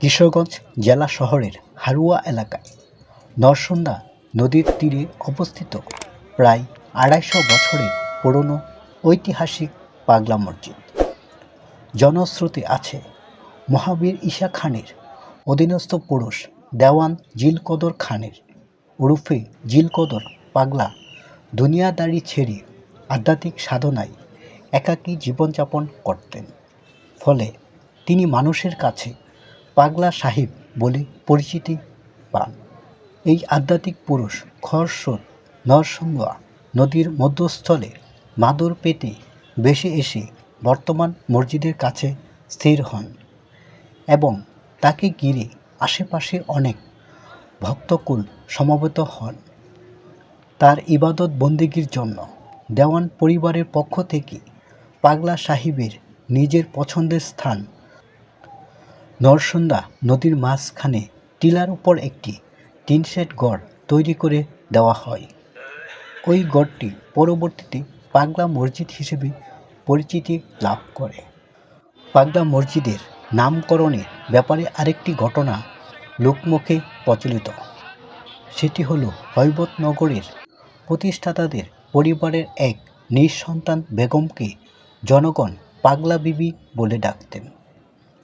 কিশোরগঞ্জ জেলা শহরের হারুয়া এলাকায়। নরসুন্দা নদীর তীরে অবস্থিত প্রায় আড়াইশো বছরের পুরনো ঐতিহাসিক পাগলা মসজিদ। জনশ্রুতি আছে, মহাবীর ঈশা খানের অধীনস্থ পুরুষ দেওয়ান জিলকদর খানের ওরফে জিলকদর পাগলা দুনিয়াদারি ছেড়ে আধ্যাত্মিক সাধনায় একাকী জীবনযাপন করতেন। ফলে তিনি মানুষের কাছে পাগলা সাহিব বলে পরিচিতি পান। এই আধ্যাত্মিক পুরুষ খরস্রোত নরসুঙ্গা নদীর মধ্যস্থলে মাদুর পেতে বেশে এসে বর্তমান মসজিদের কাছে স্থির হন এবং তাকে ঘিরে আশেপাশে অনেক ভক্তকুল সমবেত হন। তার ইবাদত বন্দেগীর জন্য দেওয়ান পরিবারের পক্ষ থেকে পাগলা সাহিবের নিজের পছন্দের স্থান নরসুন্দা নদীর মাঝখানে টিলার উপর একটি টিন শেড গড় তৈরি করে দেওয়া হয়। ওই গড়টি পরবর্তীতে পাগলা মসজিদ হিসেবে পরিচিতি লাভ করে। পাগলা মসজিদের নামকরণের ব্যাপারে আরেকটি ঘটনা লোকমুখে প্রচলিত। সেটি হল হৈবতনগরের প্রতিষ্ঠাতাদের পরিবারের এক নিঃসন্তান বেগমকে জনগণ পাগলা বিবি বলে ডাকতেন।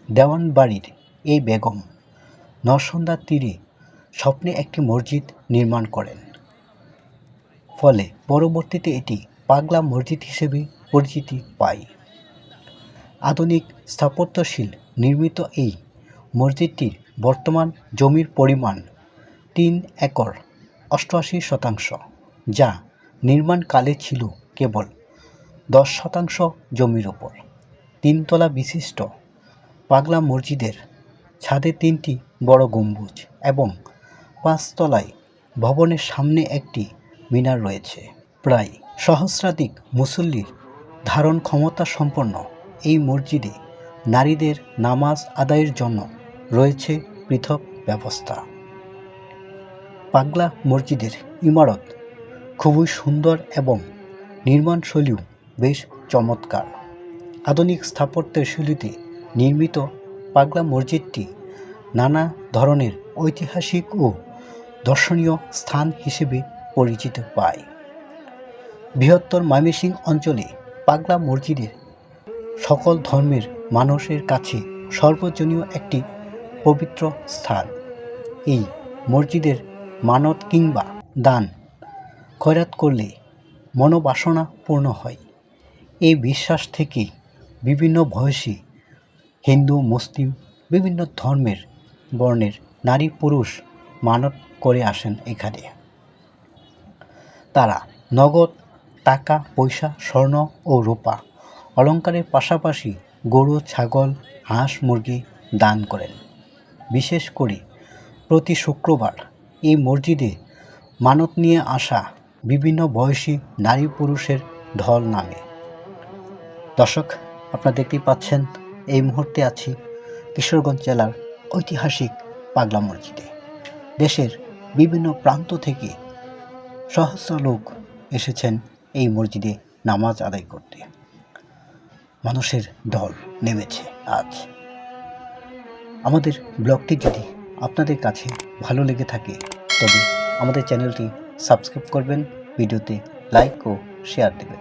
দেওয়ান বাড়ির এই বেগম নরসন্দার তীরে স্বপ্নে একটি মসজিদ নির্মাণ করেন। ফলে পরবর্তীতে এটি পাগলা মসজিদ হিসেবে পরিচিতি পায়। আধুনিক স্থাপত্যশীল নির্মিত এই মসজিদটির বর্তমান জমির পরিমাণ তিন একর অষ্টআশি শতাংশ, যা নির্মাণকালে ছিল কেবল দশ শতাংশ জমির ওপর। তিনতলা বিশিষ্ট পাগলা মসজিদের ছাদে তিনটি বড় গম্বুজ এবং পাঁচতলায় ভবনের সামনে একটি মিনার রয়েছে। প্রায় সহস্রাধিক মুসল্লির ধারণ ক্ষমতা সম্পন্ন এই মসজিদে নারীদের নামাজ আদায়ের জন্য রয়েছে পৃথক ব্যবস্থা। পাগলা মসজিদের ইমারত খুবই সুন্দর এবং নির্মাণশৈলীও বেশ চমৎকার। আধুনিক স্থাপত্যের শৈলীতে নির্মিত পাগলা মসজিদটি নানা ধরনের ঐতিহাসিক ও দর্শনীয় স্থান হিসেবে পরিচিত পায়। বৃহত্তর ময়মনসিং অঞ্চলে পাগলা মসজিদের সকল ধর্মের মানুষের কাছে সর্বজনীয় একটি পবিত্র স্থান। এই মসজিদের মানত কিংবা দান খয়রাত করলে মনোবাসনা পূর্ণ হয়। এই বিশ্বাস থেকে বিভিন্ন বয়সী হিন্দু, মুসলিম বিভিন্ন ধর্মের বর্ণের নারী পুরুষ মানত করে আসেন এখানে। তারা নগদ টাকা, পয়সা, স্বর্ণ ও রূপা অলংকারের পাশাপাশি গরু, ছাগল, হাঁস, মুরগি দান করেন। বিশেষ করে প্রতি শুক্রবার এই মসজিদে মানত নিয়ে আসা বিভিন্ন বয়সী নারী পুরুষের ঢল নামে। দর্শক, আপনারা দেখতেই পাচ্ছেন এই মুহূর্তে আছি কিশোরগঞ্জ জেলার ঐতিহাসিক পাগলা মসজিদে। দেশের বিভিন্ন প্রান্ত থেকে সহস্র লোক এসেছেন এই মসজিদে নামাজ আদায় করতে। মানুষের ঢল নেমেছে আজ। আমাদের ব্লগটি যদি আপনাদের কাছে ভালো লেগে থাকে, তবে আমাদের চ্যানেলটি সাবস্ক্রাইব করবেন, ভিডিওতে লাইক ও শেয়ার দেবেন।